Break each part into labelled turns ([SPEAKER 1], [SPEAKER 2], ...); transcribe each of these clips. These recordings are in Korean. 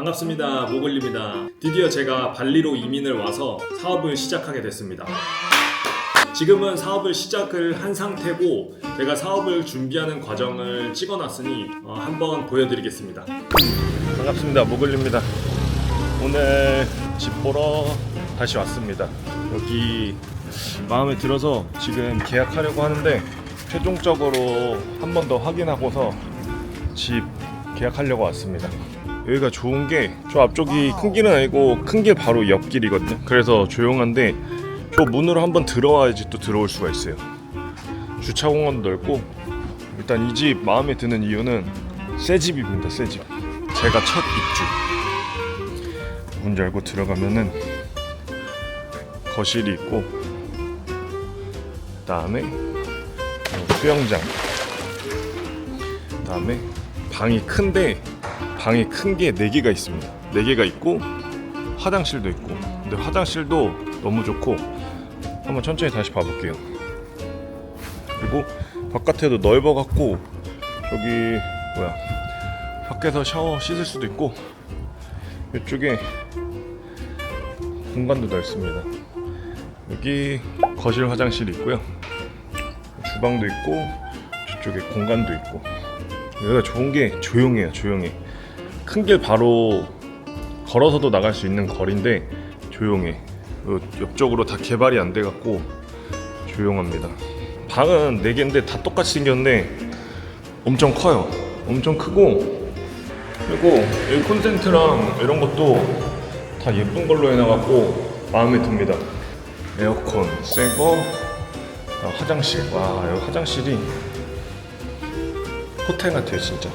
[SPEAKER 1] 반갑습니다. 모글리입니다. 드디어 제가 발리로 이민을 와서 사업을 시작하게 됐습니다. 지금은 사업을 시작을 한 상태고 제가 사업을 준비하는 과정을 찍어놨으니 어, 한번 보여드리겠습니다. 반갑습니다. 모글리입니다. 오늘 집 보러 다시 왔습니다. 여기 마음에 들어서 지금 계약하려고 하는데 최종적으로 한 번 더 확인하고서 집 계약하려고 왔습니다. 여기가 좋은 게 저 앞쪽이 큰 길은 아니고 큰 길 바로 옆길이거든요. 그래서 조용한데 저 문으로 한번 들어와야지 또 들어올 수가 있어요. 주차 공간도 넓고 일단 이 집 마음에 드는 이유는 새 집입니다. 새 집. 제가 첫 입주. 문 열고 들어가면은 거실이 있고 그다음에 수영장. 그다음에 방이 큰데 방이 큰 게 네 개가 있습니다. 네 개가 있고 화장실도 있고. 근데 화장실도 너무 좋고 한번 천천히 다시 봐볼게요. 그리고 바깥에도 넓어 갖고 저기 뭐야 밖에서 샤워 씻을 수도 있고 이쪽에 공간도 넓습니다. 여기 거실 화장실이 있고요. 주방도 있고 저쪽에 공간도 있고 여기가 좋은 게 조용해요 조용해 큰 길 바로 걸어서도 나갈 수 있는 거리인데 조용해. 요 옆쪽으로 다 개발이 안 돼 갖고 조용합니다. 방은 4개인데 다 똑같이 생겼는데 엄청 커요. 엄청 크고. 그리고 여기 콘센트랑 이런 것도 다 예쁜 걸로 해놔갖고 마음에 듭니다. 에어컨 새거 아, 화장실. 와 여기 화장실이 호텔 같아요 진짜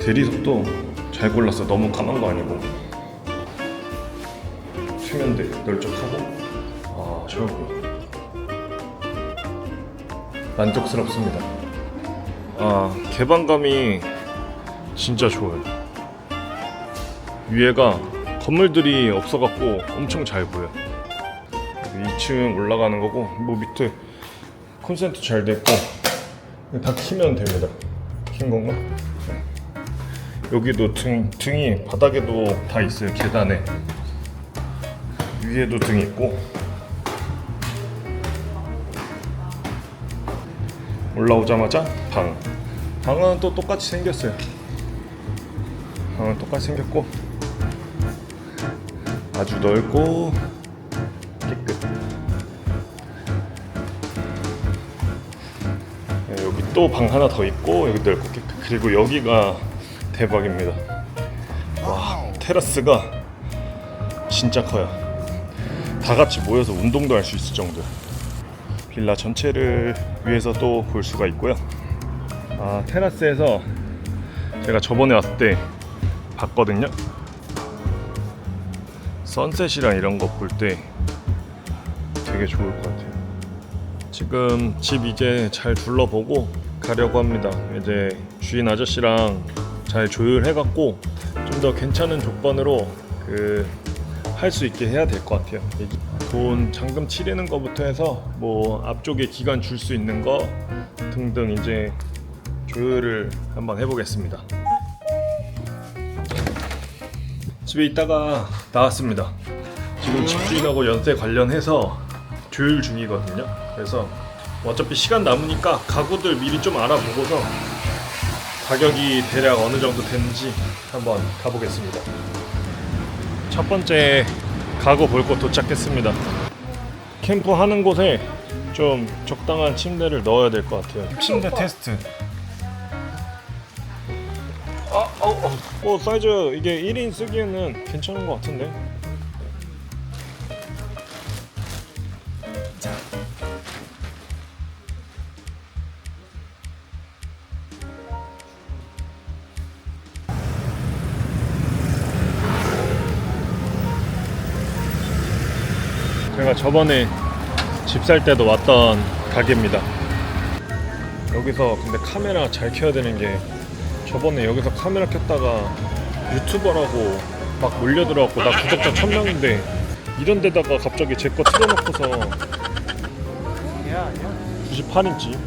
[SPEAKER 1] 대리석도 잘 골랐어 너무 까만 거 아니고 세면대 널쩍하고. 아 샤워기 만족스럽습니다. 아 개방감이 진짜 좋아요. 위에가 건물들이 없어갖고 엄청 잘 보여. 2층 올라가는 거고 뭐 밑에 콘센트 잘 됐고 다 키면 됩니다. 킨 건가? 네. 여기도 등, 등이 바닥에도 다 있어요. 계단에 위에도 등 있고 올라오자마자 방 방은 또 똑같이 생겼어요. 방은 똑같이 생겼고 아주 넓고 깨끗. 네, 여기 또 방 하나 더 있고 여기 넓고 깨끗. 그리고 여기가 대박입니다. 와 테라스가 진짜 커요. 다 같이 모여서 운동도 할 수 있을 정도. 빌라 전체를 위에서 또 볼 수가 있고요. 아 테라스에서 제가 저번에 왔을 때 봤거든요. 선셋이랑 이런 거 볼 때 되게 좋을 것 같아요. 지금 집 이제 잘 둘러보고 가려고 합니다. 이제 주인 아저씨랑 잘 조율해갖고 좀 더 괜찮은 조건으로 그 할 수 있게 해야 될 것 같아요. 돈 잔금 치르는 거부터 해서 뭐 앞쪽에 기간 줄 수 있는 거 등등 이제 조율을 한번 해보겠습니다. 집에 있다가 나왔습니다. 지금 집주인하고 연세 관련해서 조율 중이거든요. 그래서 어차피 시간 남으니까 가구들 미리 좀 알아보고서 가격이 대략 어느 정도 되는지 한번 가보겠습니다. 첫 번째 가구 볼곳 도착했습니다. 캠프 하는 곳에 좀 적당한 침대를 넣어야 될 것 같아요. 침대 테스트. 아, 어, 어. 어, 사이즈 이게 1인 쓰기에는 괜찮은 것 같은데. 저번에 집 살 때도 왔던 가게입니다. 여기서 근데 카메라 잘 켜야 되는 게 저번에 여기서 카메라 켰다가 유튜버라고 막 몰려들어갖고 나 구독자 1000명인데 이런 데다가 갑자기 제 거 틀어놓고서 98인치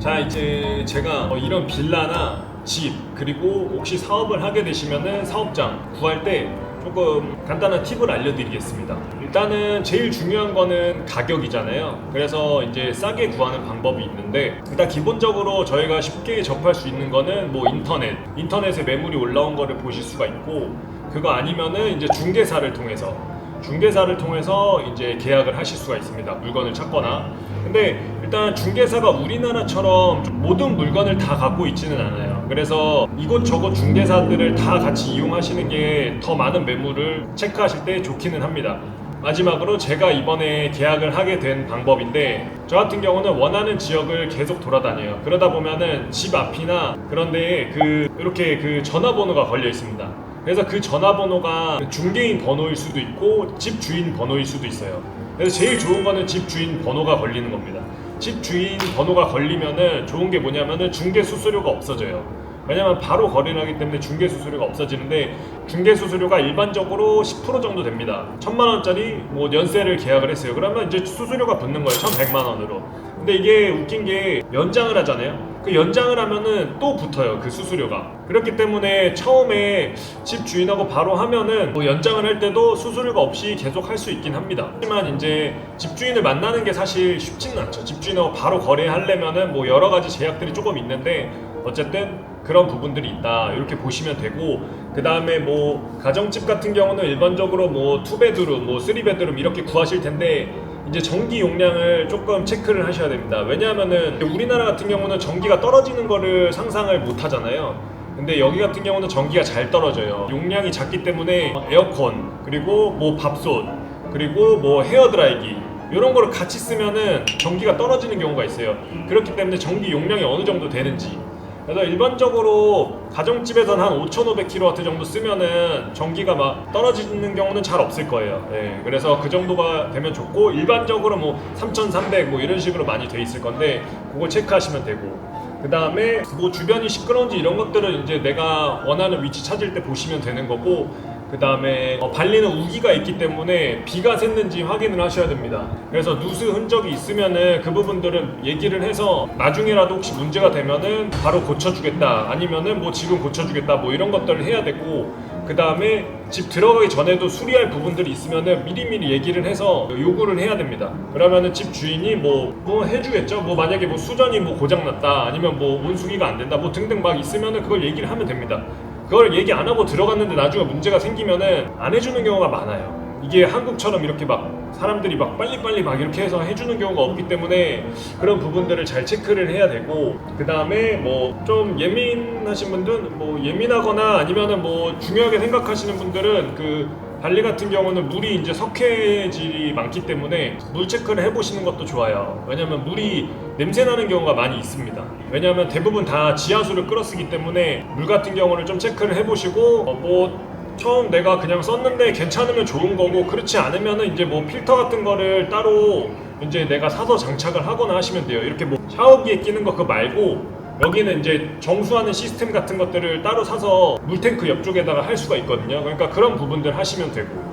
[SPEAKER 1] 자자 이제 제가 어, 이런 빌라나 집 그리고 혹시 사업을 하게 되시면은 사업장 구할 때 조금 간단한 팁을 알려드리겠습니다. 일단은 제일 중요한 거는 가격이잖아요. 그래서 이제 싸게 구하는 방법이 있는데 일단 기본적으로 저희가 쉽게 접할 수 있는 거는 뭐 인터넷, 인터넷에 매물이 올라온 거를 보실 수가 있고 그거 아니면은 이제 중개사를 통해서 중개사를 통해서 이제 계약을 하실 수가 있습니다. 물건을 찾거나. 근데 일단 중개사가 우리나라처럼 모든 물건을 다 갖고 있지는 않아요. 그래서 이곳저곳 중개사들을 다 같이 이용하시는 게 더 많은 매물을 체크하실 때 좋기는 합니다. 마지막으로 제가 이번에 계약을 하게 된 방법인데 저 같은 경우는 원하는 지역을 계속 돌아다녀요. 그러다 보면은 집 앞이나 그런 데에 그 이렇게 그 전화번호가 걸려 있습니다. 그래서 그 전화번호가 중개인 번호일 수도 있고 집 주인 번호일 수도 있어요. 그래서 제일 좋은 거는 집 주인 번호가 걸리는 겁니다. 집 주인 번호가 걸리면은 좋은 게 뭐냐면은 중개 수수료가 없어져요. 왜냐면 바로 거래를 하기 때문에 중개 수수료가 없어지는데 중개 수수료가 일반적으로 10% 정도 됩니다. 천만 원짜리 뭐 연세를 계약을 했어요. 그러면 이제 수수료가 붙는 거예요. 1,100만 원으로. 근데 이게 웃긴 게 연장을 하잖아요. 그 연장을 하면은 또 붙어요. 그 수수료가. 그렇기 때문에 처음에 집 주인하고 바로 하면은 뭐 연장을 할 때도 수수료가 없이 계속 할 수 있긴 합니다. 하지만 이제 집주인을 만나는 게 사실 쉽지는 않죠. 집주인하고 바로 거래하려면은 뭐 여러 가지 제약들이 조금 있는데 어쨌든 그런 부분들이 있다 이렇게 보시면 되고 그 다음에 뭐 가정집 같은 경우는 일반적으로 뭐 투베드룸, 뭐 쓰리베드룸 이렇게 구하실 텐데 이제 전기 용량을 조금 체크를 하셔야 됩니다. 왜냐하면은 우리나라 같은 경우는 전기가 떨어지는 거를 상상을 못 하잖아요. 근데 여기 같은 경우는 전기가 잘 떨어져요. 용량이 작기 때문에 에어컨 그리고 뭐 밥솥 그리고 뭐 헤어 드라이기 이런 거를 같이 쓰면은 전기가 떨어지는 경우가 있어요. 그렇기 때문에 전기 용량이 어느 정도 되는지 그래서 일반적으로 가정집에서는 한 5,500kW 정도 쓰면은 전기가 막 떨어지는 경우는 잘 없을 거예요. 예, 그래서 그 정도가 되면 좋고 일반적으로 뭐 3,300 뭐 이런 식으로 많이 돼 있을 건데 그걸 체크하시면 되고 그 다음에 뭐 주변이 시끄러운지 이런 것들은 이제 내가 원하는 위치 찾을 때 보시면 되는 거고 그 다음에 발리는 우기가 있기 때문에 비가 샜는지 확인을 하셔야 됩니다. 그래서 누수 흔적이 있으면은 그 부분들은 얘기를 해서 나중에라도 혹시 문제가 되면은 바로 고쳐주겠다 아니면은 뭐 지금 고쳐주겠다 뭐 이런 것들을 해야 되고 그 다음에 집 들어가기 전에도 수리할 부분들이 있으면은 미리미리 얘기를 해서 요구를 해야 됩니다. 그러면은 집 주인이 뭐, 뭐 해주겠죠. 뭐 만약에 뭐 수전이 뭐 고장났다 아니면 뭐 온수기가 안 된다 뭐 등등 막 있으면은 그걸 얘기를 하면 됩니다. 그걸 얘기 안 하고 들어갔는데 나중에 문제가 생기면은 안 해주는 경우가 많아요. 이게 한국처럼 이렇게 막 사람들이 막 빨리빨리 막 이렇게 해서 해주는 경우가 없기 때문에 그런 부분들을 잘 체크를 해야 되고 그 다음에 뭐 좀 예민하신 분들은 뭐 예민하거나 아니면은 뭐 중요하게 생각하시는 분들은 그 발리 같은 경우는 물이 이제 석회질이 많기 때문에 물 체크를 해보시는 것도 좋아요. 왜냐면 물이 냄새 나는 경우가 많이 있습니다. 왜냐하면 대부분 다 지하수를 끌어쓰기 때문에 물 같은 경우를 좀 체크를 해보시고 어, 뭐 처음 내가 그냥 썼는데 괜찮으면 좋은 거고 그렇지 않으면은 이제 뭐 필터 같은 거를 따로 이제 내가 사서 장착을 하거나 하시면 돼요. 이렇게 뭐 샤워기에 끼는 거 그거 말고 여기는 이제 정수하는 시스템 같은 것들을 따로 사서 물탱크 옆쪽에다가 할 수가 있거든요. 그러니까 그런 부분들 하시면 되고.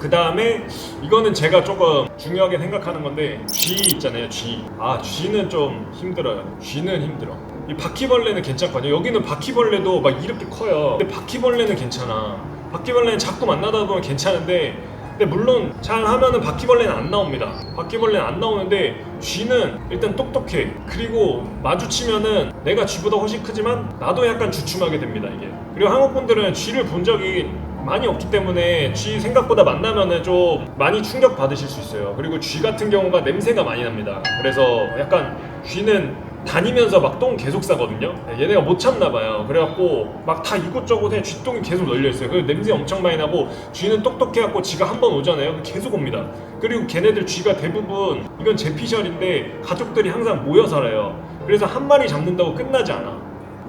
[SPEAKER 1] 그 다음에 이거는 제가 조금 중요하게 생각하는 건데 G 있잖아요 G. 아 G는 좀 힘들어요. G는 힘들어. 이 바퀴벌레는 괜찮거든요. 여기는 바퀴벌레도 막 이렇게 커요. 근데 바퀴벌레는 괜찮아. 바퀴벌레는 자꾸 만나다 보면 괜찮은데 근데 물론 잘 하면은 바퀴벌레는 안 나옵니다. 바퀴벌레는 안 나오는데 쥐는 일단 똑똑해. 그리고 마주치면은 내가 쥐보다 훨씬 크지만 나도 약간 주춤하게 됩니다 이게. 그리고 한국 분들은 쥐를 본 적이 많이 없기 때문에 쥐 생각보다 만나면은 좀 많이 충격 받으실 수 있어요. 그리고 쥐 같은 경우가 냄새가 많이 납니다. 그래서 약간 쥐는 다니면서 막 똥 계속 싸거든요. 얘네가 못 참나 봐요. 그래갖고 막 다 이곳저곳에 쥐똥이 계속 널려 있어요. 그리고 냄새 엄청 많이 나고 쥐는 똑똑해갖고 쥐가 한 번 오잖아요. 계속 옵니다. 그리고 걔네들 쥐가 대부분 이건 제피셜인데 가족들이 항상 모여 살아요. 그래서 한 마리 잡는다고 끝나지 않아.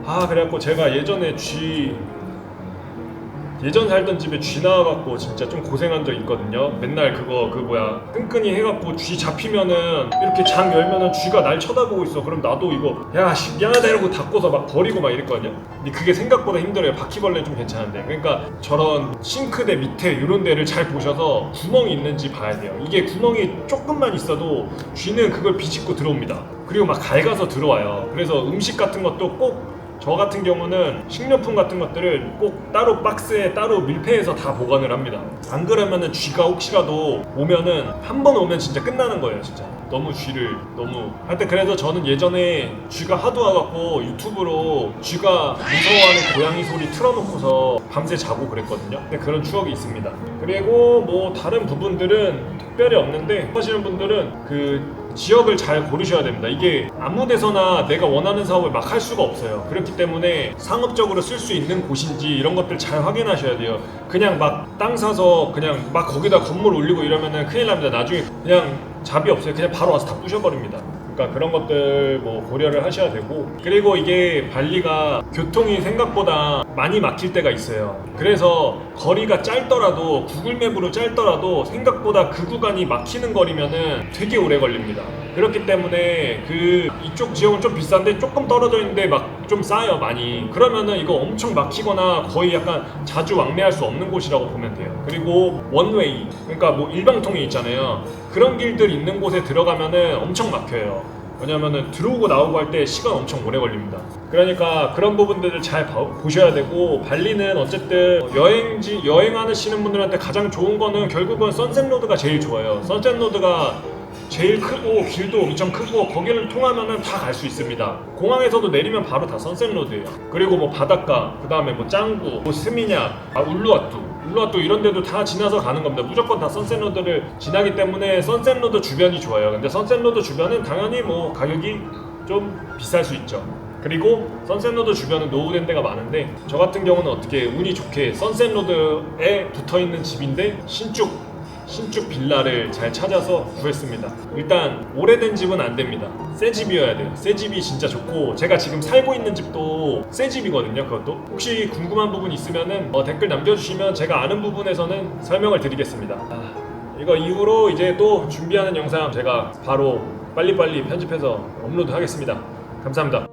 [SPEAKER 1] 아 그래갖고 제가 예전에 쥐 예전 살던 집에 쥐 나와갖고 진짜 좀 고생한 적 있거든요. 맨날 그거 그 뭐야 끈끈이 해갖고 쥐 잡히면은 이렇게 장 열면은 쥐가 날 쳐다보고 있어. 그럼 나도 이거 야 씨, 미안하다 이러고 닫고서 막 버리고 막 이랬거든요. 근데 그게 생각보다 힘들어요. 바퀴벌레 좀 괜찮은데. 그러니까 저런 싱크대 밑에 이런 데를 잘 보셔서 구멍이 있는지 봐야 돼요. 이게 구멍이 조금만 있어도 쥐는 그걸 비집고 들어옵니다. 그리고 막 갉아서 들어와요. 그래서 음식 같은 것도 꼭 저 같은 경우는 식료품 같은 것들을 꼭 따로 박스에 따로 밀폐해서 다 보관을 합니다. 안 그러면은 쥐가 혹시라도 오면은 한 번 오면 진짜 끝나는 거예요, 진짜. 너무 쥐를 너무. 하여튼 그래서 저는 예전에 쥐가 하도 와갖고 유튜브로 쥐가 무서워하는 고양이 소리 틀어놓고서 밤새 자고 그랬거든요. 근데 그런 추억이 있습니다. 그리고 뭐 다른 부분들은 특별히 없는데 하시는 분들은 그 지역을 잘 고르셔야 됩니다. 이게 아무 데서나 내가 원하는 사업을 막 할 수가 없어요. 그렇기 때문에 상업적으로 쓸 수 있는 곳인지 이런 것들 잘 확인하셔야 돼요. 그냥 막 땅 사서 그냥 막 거기다 건물 올리고 이러면은 큰일 납니다. 나중에 그냥 잡이 없어요. 그냥 바로 와서 다 부셔버립니다. 그러니까 그런 것들 뭐 고려를 하셔야 되고 그리고 이게 발리가 교통이 생각보다 많이 막힐 때가 있어요. 그래서 거리가 짧더라도 구글맵으로 짧더라도 생각보다 그 구간이 막히는 거리면은 되게 오래 걸립니다. 그렇기 때문에 그 이쪽 지역은 좀 비싼데 조금 떨어져 있는데 막 좀 싸요 많이. 그러면은 이거 엄청 막히거나 거의 약간 자주 왕래할 수 없는 곳이라고 보면 돼요. 그리고 원웨이 그러니까 뭐 일방통이 있잖아요. 그런 길들 있는 곳에 들어가면은 엄청 막혀요. 왜냐면은 들어오고 나오고 할 때 시간 엄청 오래 걸립니다. 그러니까 그런 부분들을 잘 봐- 보셔야 되고 발리는 어쨌든 여행지 여행하시는 분들한테 가장 좋은 거는 결국은 선셋로드가 제일 좋아요. 선셋로드가 제일 크고 길도 엄청 크고 거기를 통하면은 다 갈 수 있습니다. 공항에서도 내리면 바로 다 선셋로드예요. 그리고 뭐 바닷가, 그 다음에 뭐 짱구, 뭐 스미냐, 아 울루와뚜, 울루와뚜 이런 데도 다 지나서 가는 겁니다. 무조건 다 선셋로드를 지나기 때문에 선셋로드 주변이 좋아요. 근데 선셋로드 주변은 당연히 뭐 가격이 좀 비쌀 수 있죠. 그리고 선셋로드 주변은 노후된 데가 많은데 저 같은 경우는 어떻게 운이 좋게 선셋로드에 붙어 있는 집인데 신축 신축 빌라를 잘 찾아서 구했습니다. 일단 오래된 집은 안 됩니다. 새 집이어야 돼요. 새 집이 진짜 좋고 제가 지금 살고 있는 집도 새 집이거든요. 그것도 혹시 궁금한 부분 있으면은 어, 댓글 남겨주시면 제가 아는 부분에서는 설명을 드리겠습니다. 아, 이거 이후로 이제 또 준비하는 영상 제가 바로 빨리빨리 편집해서 업로드 하겠습니다. 감사합니다.